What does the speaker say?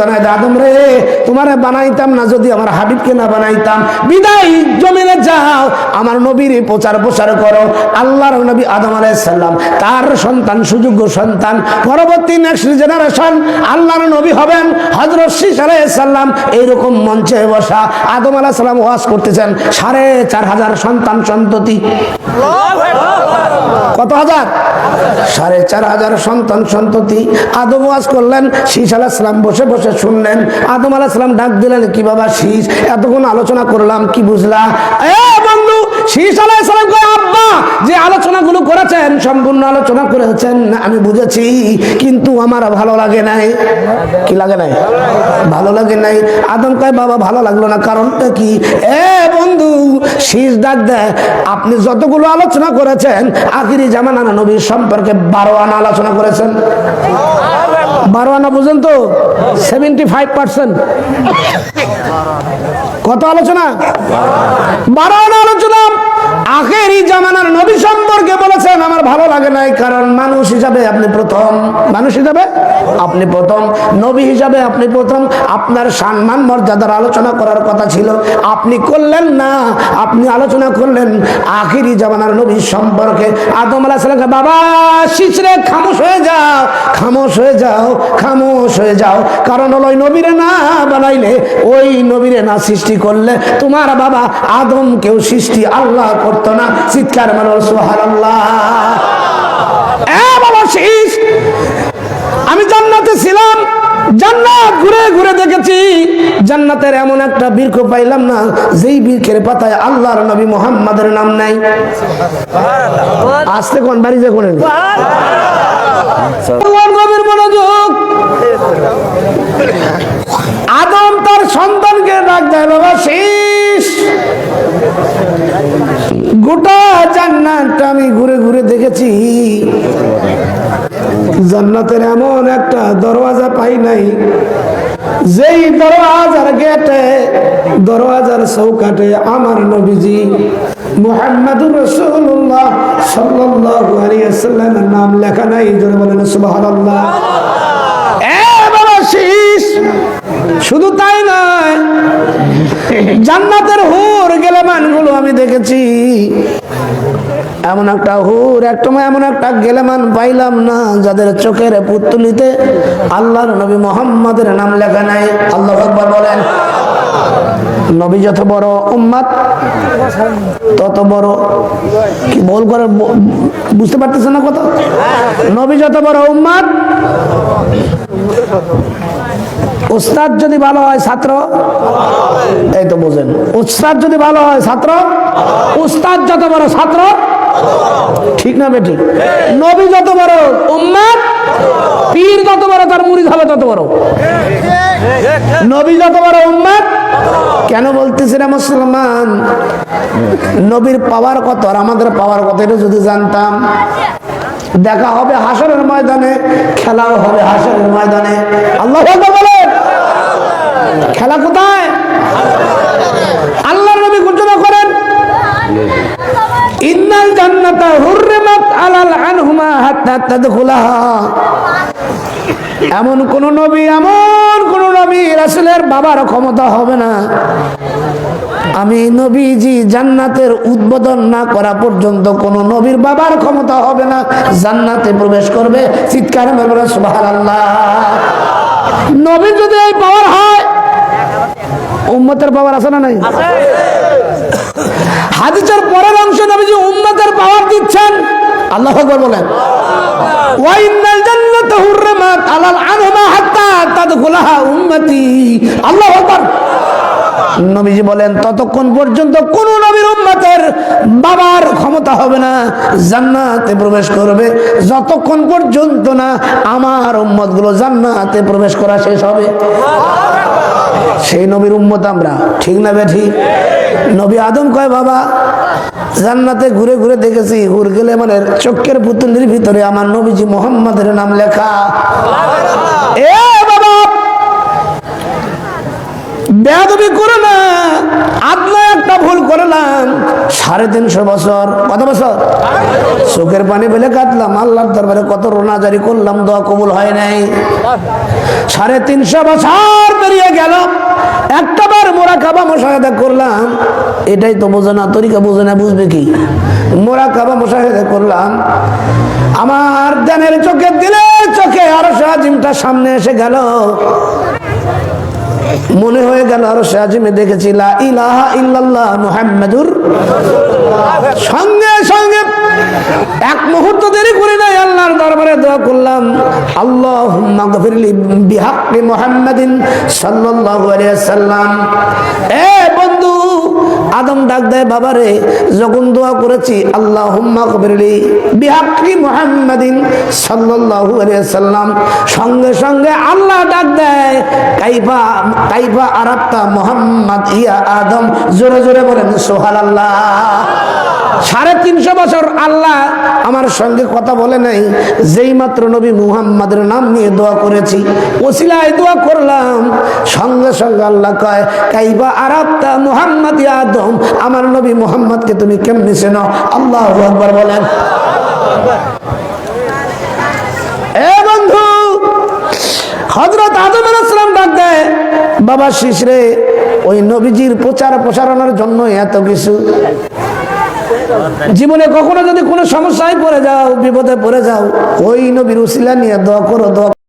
জানাই দে, আদম রে, তোমারে বানাইতাম না, যদি আমার হাবিবকে না বানাইতাম। বিদায়, জমিনে যাও, আমার নবীর প্রচার প্রসার করো। আল্লাহর নবী আদম আলাইসাল্লাম তার সন্তান, সুযোগ্য সন্তান, পরবর্তী নেক্সট জেনারেশন আল্লাহর নবী হবেন। হজরত শীষ আলাইসাল্লাম এইরকম মঞ্চে বসা, আদম আলাইসাল্লাম ওয়াজ করতেছেন। সাড়ে চার হাজার সন্তান সন্ততি। কত হাজার? সাড়ে চার হাজার সন্তান সন্ততি। আদম ওয়াজ করলেন শীষ আলাহিসাম বসে বসে শুনলেন? আদম আলাহিসাম ডাক দিলেন, কি বাবা শীষ? এতক্ষণ আলোচনা করলাম, কি বুঝলা? এ বন্ধু, শীষ আলাহিসাম আব্বা, যে আলোচনাগুলো করেছেন, সম্পূর্ণ আলোচনা করেছেন, আমি বুঝেছি, কিন্তু আমার ভালো লাগে নাই। কি লাগে নাই? ভালো লাগে নাই। আদম কয়, বাবা, ভালো লাগল না, কারণটা কি? এ বন্ধু, শীষ ডাক দেয়, আপনি যতগুলো আলোচনা করেছেন, আখিরি জামানা নবীর সম্পর্কে বারো আনা আলোচনা করেছেন। বারো আনা পর্যন্ত সেভেন্টি ফাইভ পার্সেন্ট কত আলোচনা? বারো আনা আলোচনা। আখেরি জামানার নবী সম্পর্কে বলেছেন আমার ভালো লাগে নাই, কারণ মানুষ হিসাবে আপনি প্রথম। মানুষ হিসাবে আপনি প্রথম। নবী হিসাবে আপনি প্রথম। আপনার সম্মান, মর্যাদার আলোচনা করার কথা ছিল। আপনি করলেন না, আপনি আলোচনা করলেন। আখেরি জামানার নবী সম্পর্কে আদম আলাহ সালামকে, বাবা, শিশরে খামোশ হয়ে যাও, খামোশ হয়ে যাও, খামোশ হয়ে যাও। কারণ হলো ওই নবীরে না বানাইলে, ওই নবীরে না সৃষ্টি করলে তোমার বাবা আদম কেউ সৃষ্টি আল্লাহ করতো না। চিৎকার মানুষ আল্লাহ আমি জান্নাতে ছিলাম জান্নাত ঘুরে ঘুরে দেখেছি জান্নাতের এমন একটা বৃক্ষ পাইলাম না যেই বৃক্ষের পাতায় আল্লাহর নবী মোহাম্মদের নাম নাই। আসতে কোন বাড়ি যে কোন নবীর মনোযোগ আদম তার সন্তানকে ডাক দেয় বাবা শেষ গোটা জান্নাতটা আমি ঘুরে দেখেছি। জান্নাতের এমন একটা দরওয়াজা পাই নাই। যেই দরওয়াজার গেটে, দরওয়াজার চৌকাটে আমার নবীজি নাম লেখা নাই। শুধু তাই নয় জান্নাতের হুর গেলেমানগুলো আমি দেখেছি। এমন একটা হুর একটা এমন একটা গেলেমান পাইলাম না, যাদের চোখের পুতুলিতে আল্লাহর নবী মোহাম্মদের নাম লেখা নাই। আল্লাহ আকবার বলেন, নবী যত বড় উম্মাদ তত বড় কি বল করে বুঝতে পারতেছে না কথা? নবী যত বড় উম্মাদ ওস্তাদ যদি ভালো হয় ছাত্র? এই তো বোঝেন। ওস্তাদ যদি ভালো হয় ছাত্র? ওস্তাদ যত বড় ছাত্র, ঠিক না বেঠিক? নবী যত বড় উম্মাদ, পীর যত বড়, তার মুড়ি হবে তত বড়। নবী যত বড় উম্মাদ, কেন বলতেছি না মুসলমান? নবীর পাওয়ার কত আর আমাদের পাওয়ার কত, এটা যদি জানতাম। দেখা হবে হাসরের ময়দানে, খেলাও হবে হাসরের ময়দানে। আল্লাহ বলেন। খেলা কোথায়? আল্লাহর নবী ঘোষণা করেন, ইন্নাল এমন কোন নবী, এমন কোন নবী রাসূলের বাবার ক্ষমতা হবে না। আমি নবীজি জান্নাতের উদ্বোধন না করা পর্যন্ত কোন নবীর বাবার ক্ষমতা হবে না। জান্নাতে প্রবেশ করবে, চিৎকার নবীর যদি এই পাওয়ার হয় উম্মতের পাওয়ার আছে না নাই? হাদিসের পরের অংশ নবীজি উম্মতের পাওয়ার দিচ্ছেন। আল্লাহ আকবার বলেন। নবীজি বলেন ততক্ষণ পর্যন্ত কোন নবীর উম্মতের বাবার ক্ষমতা হবে না। জান্নাতে প্রবেশ করবে। যতক্ষণ পর্যন্ত না আমার উম্মতগুলো জান্নাতে প্রবেশ করা শেষ হবে। সেই নবীর উম্মত আমরা। ঠিক না বেঠি নবী আদম কয় বাবা জান্নাতে ঘুরে ঘুরে দেখেছি ঘুর গেলে মানে চোখের পুতুলের ভিতরে আমার নবীজি মোহাম্মদের নাম লেখা। এ বাবা বেয়াদবি করো না। আদনা একটা ভুল করলাম। সাড়ে তিনশো বছর, কত বছর? চোখের পানি ফেলে কাটলাম আল্লাহর দরবারে কত রোনাজারি করলাম, দোয়া কবুল হয় নাই। সাড়ে তিনশো বছর পেরিয়ে গেল। একটা বার মোরা কাবা মশাহেদা করলাম। এটাই তো বোঝে না, তরিকা বোঝে না, বুঝবে কি? মোরা কাবা মশাহেদা করলাম। আমার জ্ঞানের চোখে দিলে চোখে আরও সাজিমটা সামনে এসে গেল। মনে হয়ে গেল আরও সাজিমে দেখেছি ইলাহা ইল্লাল্লাহ মুহাম্মাদুর সঙ্গে সঙ্গে এক মুহূর্ত দেরি করে নাই আল্লাহর দরবারে দোয়া করলাম আল্লাহ গফিরলি বিহাক্কি মুহাম্মাদিন সাল্লাল্লাহু আলাইহি সাল্লাম এ বন্ধু আদম ডাক দেয়, বাবারে, যখন দোয়া করেছি আল্লাহ গফিরলি বিহাক্কি মুহাম্মাদিন আলাইহি সাল্লাম। সঙ্গে সঙ্গে আল্লাহ ডাক দেয়, কাইফা কাইফা আরাপ্তা মোহাম্মদ ইয়া আদম। জোরে জোরে বলেন, সুবহানাল্লাহ। সাড়ে তিনশো বছর আল্লাহ আমার সঙ্গে কথা বলে নাই। যেই মাত্র নবী মুহাম্মাদের নাম নিয়ে দোয়া করেছি, ওসিলায় দোয়া করলাম। সঙ্গে সঙ্গে আল্লাহ কয়, কাইবা আরাপ্তা মুহাম্মদ আদম, আমার নবী মুহাম্মদকে তুমি কেমনি চেনো? আল্লাহ একবার বলেন। এ বন্ধু হজরত আদম আলাইসালাম ডাক দেয়, বাবা শিশরে ওই নবীজির প্রচার প্রসারণের জন্য এত কিছু। জীবনে কখনো যদি কোনো সমস্যায় পড়ে যাও, বিপদে পড়ে যাও, ওই নবীর উসিলা নিয়ে দোয়া করো, দোয়া